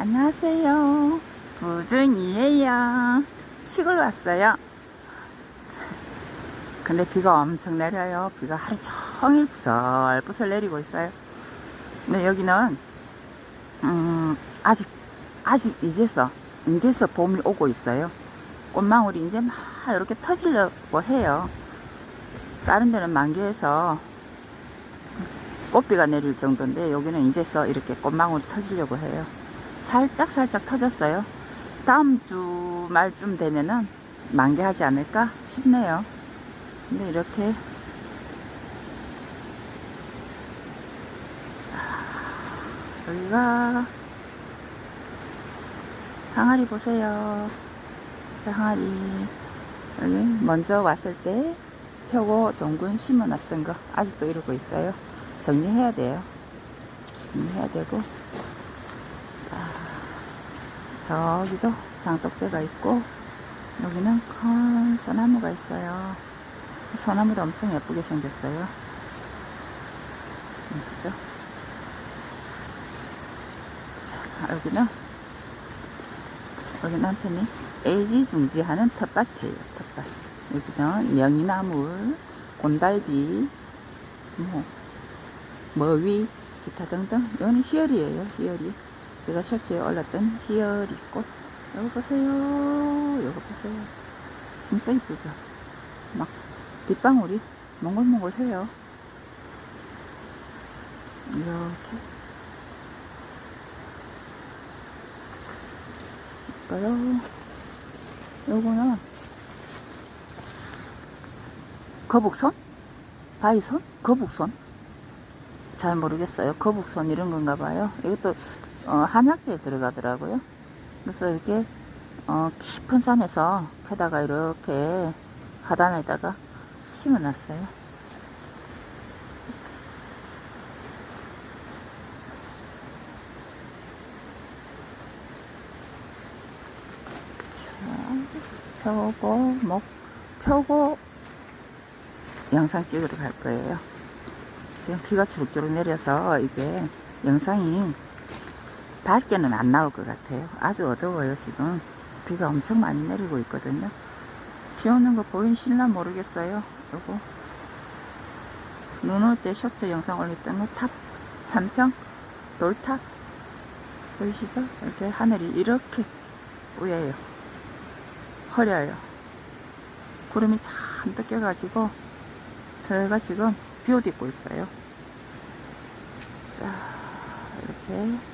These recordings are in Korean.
안녕하세요. 부둥이에요. 시골 왔어요. 근데 비가 엄청 내려요. 비가 하루 종일 부슬부슬 내리고 있어요. 근데 여기는 음, 아직 아직 이제서 이제서 봄이 오고 있어요. 꽃망울이 이제 막 이렇게 터지려고 해요. 다른 데는 만개해서 꽃비가 내릴 정도인데 여기는 이제서 이렇게 꽃망울이 터지려고 해요. 살짝 살짝 터졌어요. 다음 주 말쯤 되면은 만개하지 않을까 싶네요. 근데 이렇게 자, 여기가 항아리 보세요. 자, 항아리 여기 먼저 왔을 때 표고 종근 심어놨던 거 아직도 이러고 있어요. 정리해야 돼요. 정리해야 되고 자, 저기도 장독대가 있고 여기는 큰 소나무가 있어요. 소나무도 엄청 예쁘게 생겼어요. 예쁘죠? 자, 여기는 여기 남편이 애지중지하는 텃밭이에요. 텃밭. 여기는 명이나물, 곤달비, 뭐, 머위, 기타 등등. 이거는 희열이에요. 희열이. 제가 셔츠에 올렸던 희열이 꽃. 이거 보세요. 이거 보세요. 진짜 이쁘죠? 막 빗방울이 몽글몽글 해요. 이렇게. 볼까요? 요거는 거북손? 바위손? 거북손? 잘 모르겠어요. 거북손 이런 건가 봐요. 이것도 어, 한약재에 들어가더라고요. 그래서 이렇게 어, 깊은 산에서 캐다가 이렇게 하단에다가 심어놨어요. 자, 표고, 목, 표고 영상 찍으러 갈 거예요. 지금 비가 주룩주룩 내려서 이게 영상이 밝게는 안 나올 것 같아요. 아주 어두워요, 지금. 비가 엄청 많이 내리고 있거든요. 비 오는 거 보이실나 모르겠어요. 요거. 눈 올 때 셔츠 영상 올렸던 탑, 삼성, 돌탑. 보이시죠? 이렇게 하늘이 이렇게 뿌예요. 허려요. 구름이 잔뜩 껴가지고, 저희가 지금 비 옷 입고 있어요. 자, 이렇게.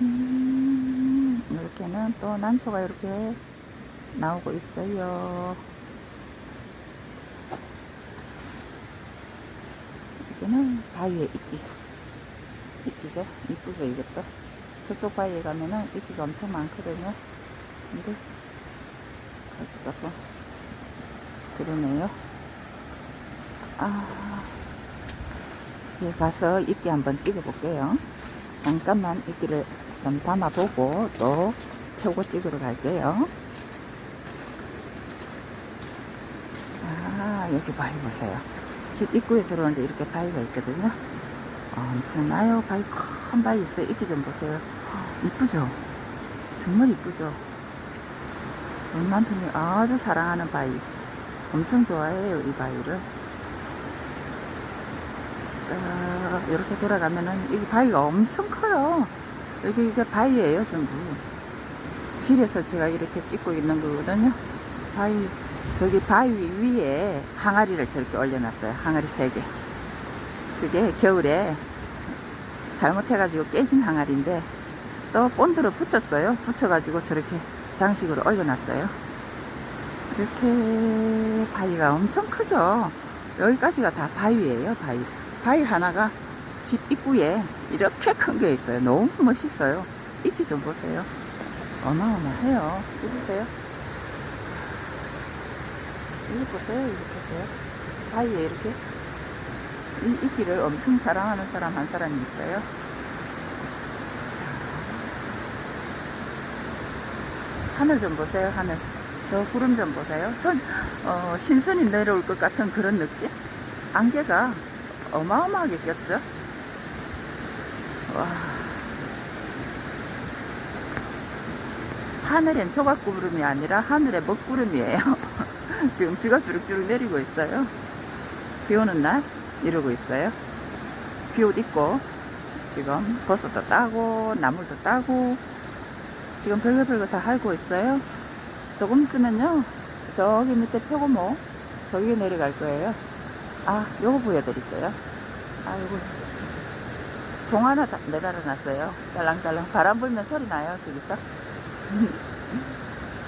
음, 이렇게는 또 난초가 이렇게 나오고 있어요. 여기는 바위에 이끼. 이끼죠? 이쁘죠, 이것도? 저쪽 바위에 가면은 이끼가 엄청 많거든요. 근데, 거기 가서, 그러네요. 아, 여기 가서 이끼 한번 찍어 볼게요. 잠깐만 이끼를 좀 담아보고 또 표고 찍으러 갈게요. 아, 여기 바위 보세요. 집 입구에 들어오는데 이렇게 바위가 있거든요. 엄청나요. 바위 큰 바위 있어요. 이끼 좀 보세요. 이쁘죠? 정말 이쁘죠? 우리 남편이 아주 사랑하는 바위. 엄청 좋아해요, 이 바위를. 자, 이렇게 돌아가면은, 이 바위가 엄청 커요. 여기 이게 바위예요, 전부. 길에서 제가 이렇게 찍고 있는 거거든요. 바위, 저기 바위 위에 항아리를 저렇게 올려놨어요. 항아리 세 개. 저게 겨울에 잘못해가지고 깨진 항아리인데, 또 본드로 붙였어요. 붙여가지고 저렇게 장식으로 올려놨어요. 이렇게 바위가 엄청 크죠. 여기까지가 다 바위예요, 바위. 바위 하나가 집 입구에 이렇게 큰 게 있어요. 너무 멋있어요. 이끼 좀 보세요. 어마어마해요. 이거 보세요. 이거 보세요. 이거 보세요. 바위에 이렇게 이 이끼를 엄청 사랑하는 사람 한 사람이 있어요. 자. 하늘 좀 보세요. 하늘. 저 구름 좀 보세요. 선, 어, 신선이 내려올 것 같은 그런 느낌? 안개가 어마어마하게 꼈죠? 와. 하늘엔 조각구름이 아니라 하늘에 먹구름이에요. 지금 비가 주룩주룩 내리고 있어요. 비 오는 날 이러고 있어요. 비옷 입고 지금 버섯도 따고 나물도 따고 지금 별거 별거 다 할고 있어요. 조금 있으면요 저기 밑에 표고모 저기 내려갈 거예요. 아 요거 보여드릴게요. 아 요거 종 하나 다- 매달아 놨어요. 딸랑딸랑 바람 불면 소리 나요 저기서.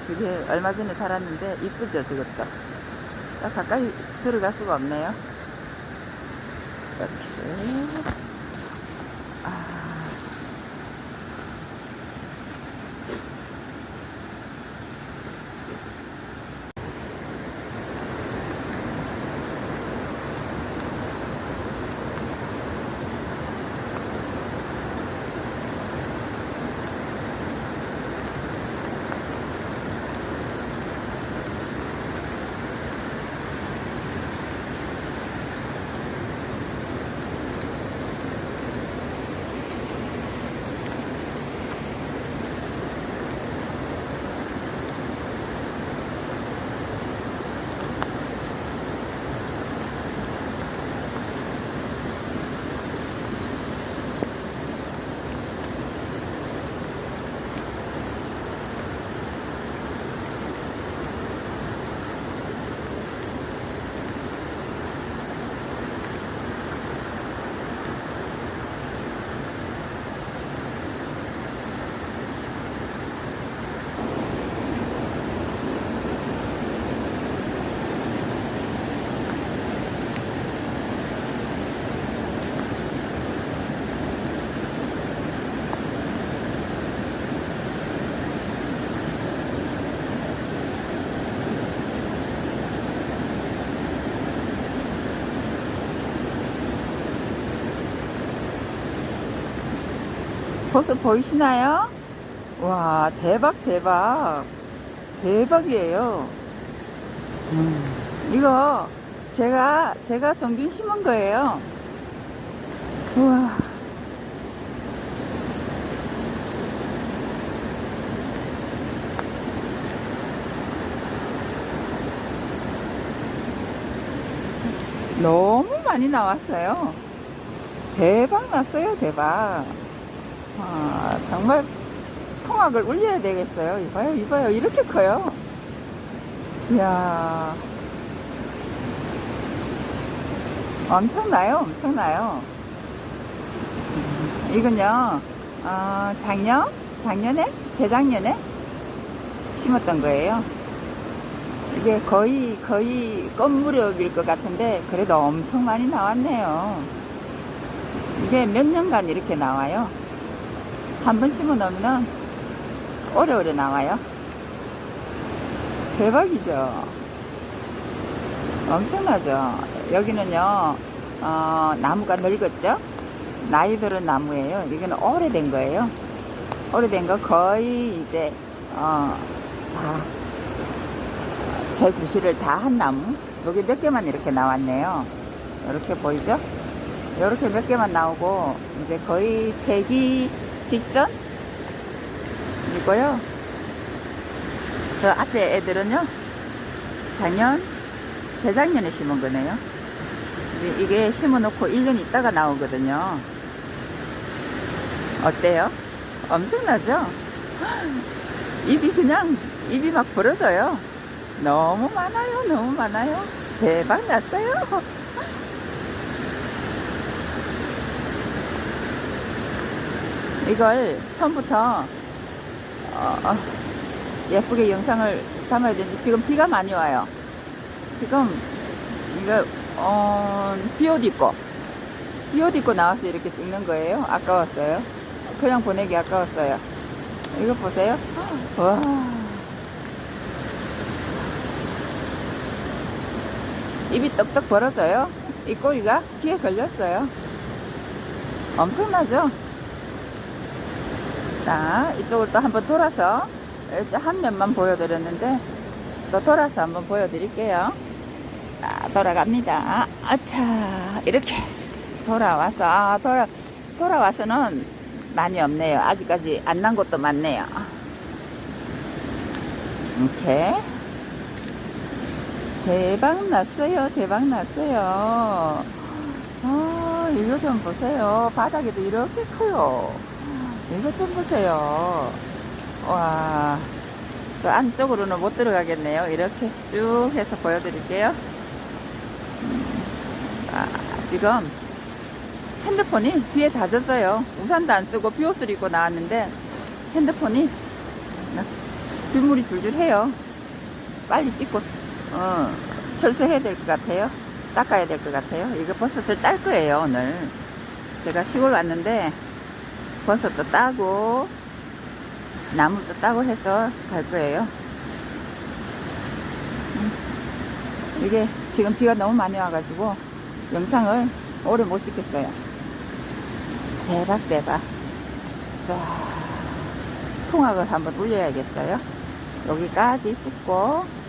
저게 얼마 전에 달았는데 이쁘죠 저것도. 아, 가까이 들어갈 수가 없네요. 이렇게. 버섯 보이시나요? 와, 대박, 대박. 대박이에요. 음, 이거 제가, 제가 정균 심은 거예요. 우와. 너무 많이 나왔어요. 대박 났어요, 대박. 아, 정말 통학을 올려야 되겠어요. 이봐요, 이봐요. 이렇게 커요. 이야. 엄청나요, 엄청나요. 음, 이건요, 어, 작년? 작년에? 재작년에? 심었던 거예요. 이게 거의, 거의 꽃무렵일 것 같은데, 그래도 엄청 많이 나왔네요. 이게 몇 년간 이렇게 나와요. 한 번 심어 놓으면 오래오래 나와요. 대박이죠. 엄청나죠. 여기는요, 어, 나무가 늙었죠? 나이 들은 나무예요. 이거는 오래된 거예요. 오래된 거 거의 이제, 어, 다, 재구실을 다 한 나무. 여기 몇 개만 이렇게 나왔네요. 이렇게 보이죠? 이렇게 몇 개만 나오고, 이제 거의 폐기 직전? 이고요. 저 앞에 애들은요, 작년, 재작년에 심은 거네요. 이- 이게 심어놓고 1년 있다가 나오거든요. 어때요? 엄청나죠? 입이 그냥, 입이 막 벌어져요. 너무 많아요, 너무 많아요. 대박 났어요. 이걸 처음부터 어, 어, 예쁘게 영상을 담아야 되는데 지금 비가 많이 와요. 지금 이거 어, 비옷 입고 비옷 입고 나와서 이렇게 찍는 거예요. 아까웠어요. 그냥 보내기 아까웠어요. 이거 보세요. 와. 입이 떡떡 벌어져요. 이 꼬리가 귀에 걸렸어요. 엄청나죠? 자, 이쪽을 또 한번 돌아서 한 면만 보여드렸는데 또 돌아서 한번 보여드릴게요. 자, 돌아갑니다. 아차, 이렇게 돌아와서 아, 돌아 돌아와서는 많이 없네요. 아직까지 안 난 것도 많네요. 이렇게 대박 났어요 대박 났어요 아 이거 좀 보세요 바닥에도 이렇게 커요 이거 좀 보세요 와, 저 안쪽으로는 못 들어가겠네요. 이렇게 쭉 해서 보여드릴게요. 음, 아, 지금 핸드폰이 비에 다 젖어요. 우산도 안 쓰고 비옷을 입고 나왔는데 핸드폰이 빗물이 줄줄 해요. 빨리 찍고 어, 철수해야 될 것 같아요. 닦아야 될 것 같아요. 이거 버섯을 딸 거예요, 오늘. 제가 시골 왔는데 버섯도 따고 나물도 따고 해서 갈 거예요. 음, 이게 지금 비가 너무 많이 와가지고 영상을 오래 못 찍겠어요. 대박 대박. 자, 통학을 한번 올려야겠어요. 여기까지 찍고